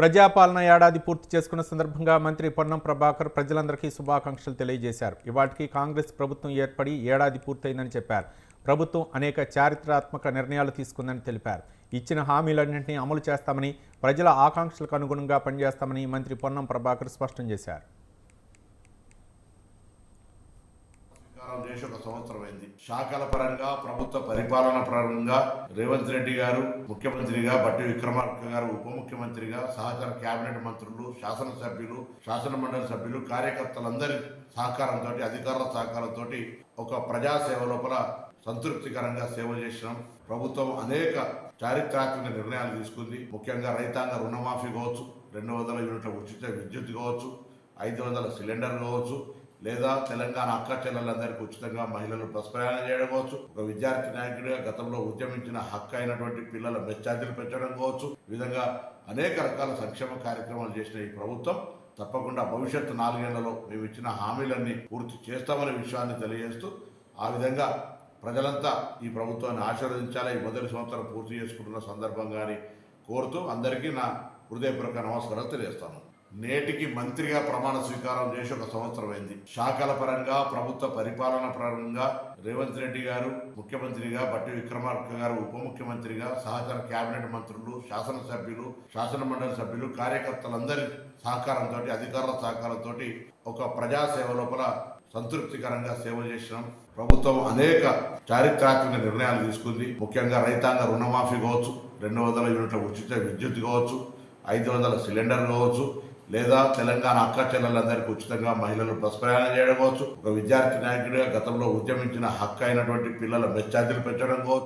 ప్రజాపాలన ఏడాది పూర్తి చేసుకున్న సందర్భంగా మంత్రి పొన్నం ప్రభాకర్ ప్రజలందరికీ శుభాకాంక్షలు తెలియజేశారు. ఇవాటికి కాంగ్రెస్ ప్రభుత్వం ఏర్పడి ఏడాది పూర్తయిందని చెప్పారు. ప్రభుత్వం అనేక చారిత్రాత్మక నిర్ణయాలు తీసుకుందని తెలిపారు. ఇచ్చిన హామీలన్నింటినీ అమలు చేస్తామని ప్రజల ఆకాంక్షలకు అనుగుణంగా పనిచేస్తామని మంత్రి పొన్నం ప్రభాకర్ స్పష్టం చేశారు. స్వీకారం చేసి ఒక సంవత్సరం అయింది. శాఖల పరంగా ప్రభుత్వ పరిపాలన పరంగా రేవంత్ రెడ్డి గారు ముఖ్యమంత్రిగా బట్టి విక్రమార్క గారు ఉప ముఖ్యమంత్రిగా సహచర కేబినెట్ మంత్రులు శాసనసభ్యులు శాసన మండలి సభ్యులు కార్యకర్తలందరి సహకారంతో అధికారుల సహకారంతో ఒక ప్రజా సేవ లోపల సంతృప్తికరంగా సేవ చేసినాం. ప్రభుత్వం అనేక చారిత్రాత్మక నిర్ణయాలు తీసుకుంది. ముఖ్యంగా రైతాంగ రుణమాఫీ కావచ్చు రెండు వందల యూనిట్ల ఉచిత విద్యుత్ కావచ్చు ఐదు వందల సిలిండర్ కావచ్చు లేదా తెలంగాణ అక్క చెల్లెలందరికీ ఉచితంగా మహిళలు బస్ ప్రయాణం చేయడం కావచ్చు. ఒక విద్యార్థి నాయకుడిగా గతంలో ఉద్యమించిన హక్కు అయినటువంటి పిల్లల మెచ్చార్జీలు పెంచడం కావచ్చు. విధంగా అనేక రకాల సంక్షేమ కార్యక్రమాలు చేసిన ఈ ప్రభుత్వం తప్పకుండా భవిష్యత్తు నాలుగేళ్ళలో మేము ఇచ్చిన హామీలన్నీ పూర్తి చేస్తామనే విషయాన్ని తెలియజేస్తూ ఆ విధంగా ప్రజలంతా ఈ ప్రభుత్వాన్ని ఆశీర్వదించాలి ఈ మొదటి సంవత్సరం పూర్తి చేసుకుంటున్న సందర్భంగాని కోరుతూ అందరికీ నా హృదయపూర్వక నమస్కారాలు తెలియజేస్తాను. నేటికి మంత్రిగా ప్రమాణ స్వీకారం చేసి ఒక సంవత్సరం అయింది. శాఖల పరంగా ప్రభుత్వ పరిపాలన పరంగా రేవంత్ రెడ్డి గారు ముఖ్యమంత్రిగా బట్టి విక్రమార్క గారు ఉప ముఖ్యమంత్రిగా సహచర కేబినెట్ మంత్రులు శాసనసభ్యులు శాసన మండలి సభ్యులు కార్యకర్తలందరి సహకారంతో అధికారుల సహకారంతో ఒక ప్రజా సేవ లోపల సంతృప్తికరంగా సేవ చేసినాం. ప్రభుత్వం అనేక చారిత్రాత్మక నిర్ణయాలు తీసుకుంది. ముఖ్యంగా రైతాంగ రుణమాఫీ కావచ్చు రెండు వందల యూనిట్ల ఉచిత విద్యుత్ కావచ్చు ఐదు వందల సిలిండర్ కావచ్చు లేదా తెలంగాణ అక్క చెల్లెలందరికీ ఉచితంగా మహిళలు బస్ ప్రయాణం చేయడం కావచ్చు. ఒక విద్యార్థి నాయకుడిగా గతంలో ఉద్యమించిన హక్కు అయినటువంటి పిల్లల మెచ్చార్జీలు పెంచడం కావచ్చు.